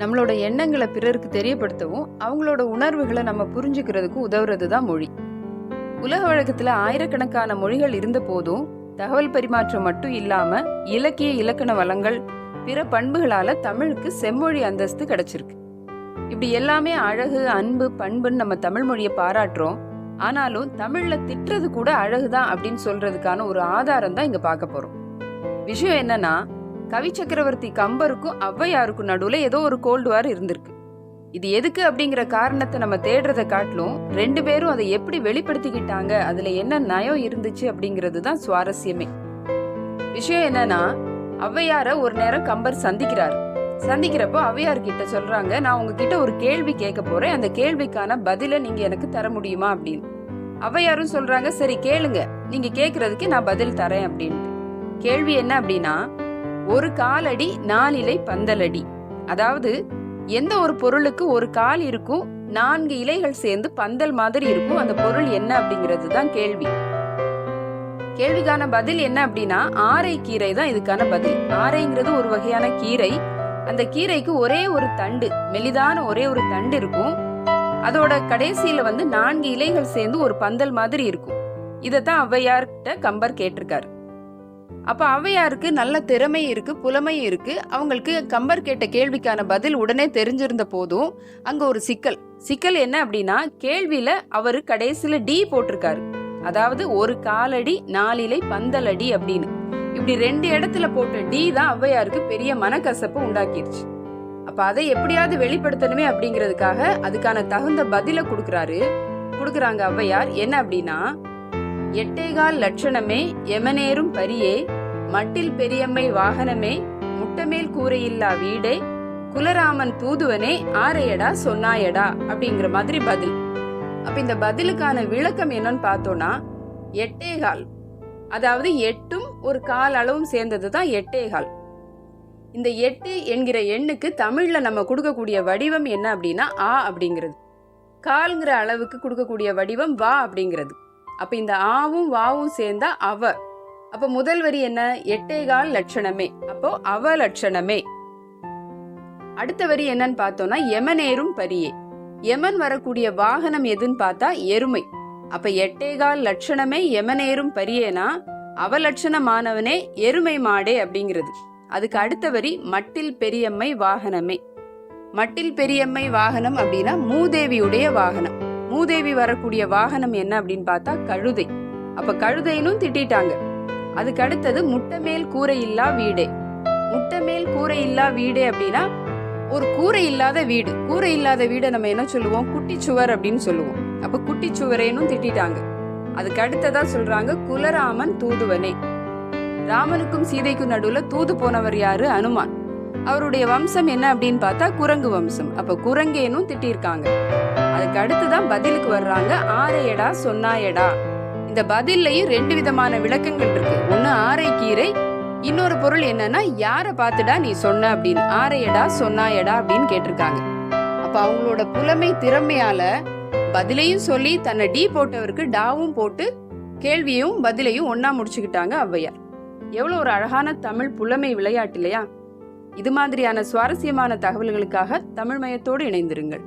நம்மளோட எண்ணங்களை பிறருக்கு தெரியப்படுத்தவும் அவங்களோட உணர்வுகளை நம்ம புரிஞ்சுக்கிறதுக்கும் உதவுறது தான் மொழி. உலக வழக்கத்தில் ஆயிரக்கணக்கான மொழிகள் இருந்த போதும் தகவல் பரிமாற்றம் மட்டும் இல்லாம இலக்கிய இலக்கண வளங்கள் பிற பண்புகளால தமிழுக்கு செம்மொழி அந்தஸ்து கிடைச்சிருக்கு. இப்படி எல்லாமே அழகு அன்பு பண்புன்னு நம்ம தமிழ் மொழியை பாராட்டுறோம். ஆனாலும் தமிழ்ல திட்டுறது கூட அழகுதான் அப்படின்னு சொல்றதுக்கான ஒரு ஆதாரம் தான் இங்க பார்க்க போறோம். விஷயம் என்னன்னா கவி சக்கரவர்த்தி கம்பருக்கும் ஔவையாருக்கும் நடுவில் ஏதோ ஒரு கோல்டு வார் இருந்திருக்கு. இது எதுக்கு அப்படிங்கிற காரணத்தை நம்ம தேடுறதை காட்டிலும் ரெண்டு பேரும் அதை எப்படி வெளிப்படுத்திக்கிட்டாங்க அதுல என்ன நயம் இருந்துச்சு அப்படிங்கிறது தான் சுவாரஸ்யமே. விஷயம் என்னன்னா ஔவையார ஒரு நேரம் கம்பர் சந்திக்கிறாரு. சந்திக்கிறப்போ ஔவையார் கிட்ட சொல்றாங்க நான் உங்ககிட்ட ஒரு கேள்வி கேட்க போறேன். அந்த கேள்விக்கான பதில நீங்க எனக்கு தர முடியுமா? அப்படின்னு. ஔவையாரும் சொல்றாங்க சரி கேளுங்க. நீங்க கேக்குறதுக்கு நான் பதில் தரேன் அப்படின்ட்டு. கேள்வி என்ன அப்படின்னா ஒரு காலடி நாலிலை பந்தலடி. அதாவது எந்த ஒரு பொருளுக்கு ஒரு கால் இருக்கும் நான்கு இலைகள் சேர்ந்து பந்தல் மாதிரி இருக்கும் அந்த பொருள் என்ன அப்படிங்கிறது தான் கேள்வி. கேள்விக்கான பதில் என்ன அப்படின்னா ஆரை கீரை தான் இதுக்கான பதில். ஆரைங்கிறது ஒரு வகையான கீரை. அந்த கீரைக்கு ஒரே ஒரு தண்டு மெலிதான ஒரே ஒரு தண்டு இருக்கும். அதோட கடைசியில வந்து நான்கு இலைகள் சேர்ந்து ஒரு பந்தல் மாதிரி இருக்கும். இதைத்தான் ஔவையார்கிட்ட கம்பர் கேட்டிருக்காரு. அப்ப ஔவையாருக்கு நல்ல திறமை இருக்கு புலமை இருக்கு. அவங்களுக்கு கம்பர் கேட்ட கேள்விக்கான பதில் உடனே தெரிஞ்சிருந்த போதும் அங்க ஒரு சிக்கல். சிக்கல் என்ன அப்படின்னா கேள்வியில அவரு கடைசியில டி போட்டிருக்காரு. அதாவது ஒரு காலடி நாலிலை பந்தலடி அப்படின்னு. இப்படி ரெண்டு இடத்துல போட்ட டி தான் ஔவையாருக்கு பெரிய மனக்கசப்பு உண்டாக்கிருச்சு. அப்ப அதை எப்படியாவது வெளிப்படுத்தணுமே அப்படிங்கிறதுக்காக அதுக்கான தகுந்த பதில கொடுக்கறாரு. கொடுக்கறாங்க ஔவையார் என்ன அப்படின்னா எட்டேகால் லட்சணமே எமனேறும் பரியே மட்டில் பெரியம்மை வாகனமே முட்டமேல் கூரையில்லா வீடே குலராமன் தூதுவனே ஆரையடா சொன்னாயடா அப்படிங்கிற மாதிரி பதில். அப்ப இந்த பதிலுக்கான விளக்கம் என்னன்னு பார்த்தோம்னா எட்டேகால். அதாவது எட்டும் ஒரு கால் அளவும் சேர்ந்தது தான் எட்டேகால். இந்த எட்டு என்கிற எண்ணுக்கு தமிழ்ல நம்ம கொடுக்கக்கூடிய வடிவம் என்ன அப்படின்னா ஆ அப்படிங்கிறது. கால்ங்கிற அளவுக்கு கொடுக்கக்கூடிய வடிவம் வா அப்படிங்கிறது. அப்ப இந்த ஆவும் வாவும் சேர்ந்தா அவ. அப்ப முதல் வரி என்ன? எட்டேகால் லட்சணமே. அப்போ அவ லட்சணமே. அடுத்த வரி என்னன்னு பார்த்தோம்னா எமனேரும் பரியே. எமன் வரக்கூடிய வாகனம் எதுன்னு பார்த்தா எருமை. அப்ப எட்டேகால் லட்சணமே எமனேரும் பரியேனா? அவ லட்சணமானவனே எருமை மாடே அப்படிங்கிறது. அதுக்கு அடுத்த வரி மட்டில் பெரியம்மை வாகனமே. மட்டில் பெரியம்மை வாகனம் அப்படின்னா மூதேவியுடைய வாகனம். மூதேவி வரக்கூடிய வாகனம் என்ன அப்படின்னு பார்த்தா கழுதை. அப்ப கழுதைனும் திட்டிட்டாங்க. அதுக்கு அடுத்தது முட்டை மேல் கூரை இல்லா வீடே. முட்டை மேல் கூரை இல்லா வீடே அப்படின்னா ஒரு கூரை இல்லாத வீடு. கூரை இல்லாத வீடை நம்ம என்ன சொல்லுவோம்? குட்டி சுவர் அப்படின்னு சொல்லுவோம். அப்ப குட்டி சுவரேனும் திட்டிட்டாங்க. அதுக்கு அடுத்ததா சொல்றாங்க குலராமன் தூதுவனே. ராமனுக்கும் சீதைக்கும் நடுவுல தூது போனவர் யாரு? அனுமான். அவருடைய வம்சம் என்ன அப்படின்னு பார்த்தா குரங்கு வம்சம். அப்ப குரங்கேனும் திட்டிருக்காங்க. அதுக்கு அடுத்து தான் பதிலுக்கு வர்றாங்க ஆரையடா சொன்னாயடா. இந்த பதில்லையும் ரெண்டு விதமான விளக்கங்கள் இருக்கு. ஒன்னு ஆரை கீரை இன்னொரு பொருள் என்னன்னா யாரை பார்த்துடா நீ சொன்ன அப்படின்னு ஆரையடா சொன்னாயடா அப்படின்னு கேட்டிருக்காங்க. அப்ப அவங்களோட புலமை திறமையால பதிலையும் சொல்லி தன்னை டி போட்டவருக்கு டாவும் போட்டு கேள்வியும் பதிலையும் ஒன்னா முடிச்சுக்கிட்டாங்க ஔவையார். எவ்வளவு ஒரு அழகான தமிழ் புலமை விளையாட்டு இல்லையா? இது மாதிரியான சுவாரஸ்யமான தகவல்களுக்காக தமிழ் மயத்தோடு இணைந்திருங்கள்.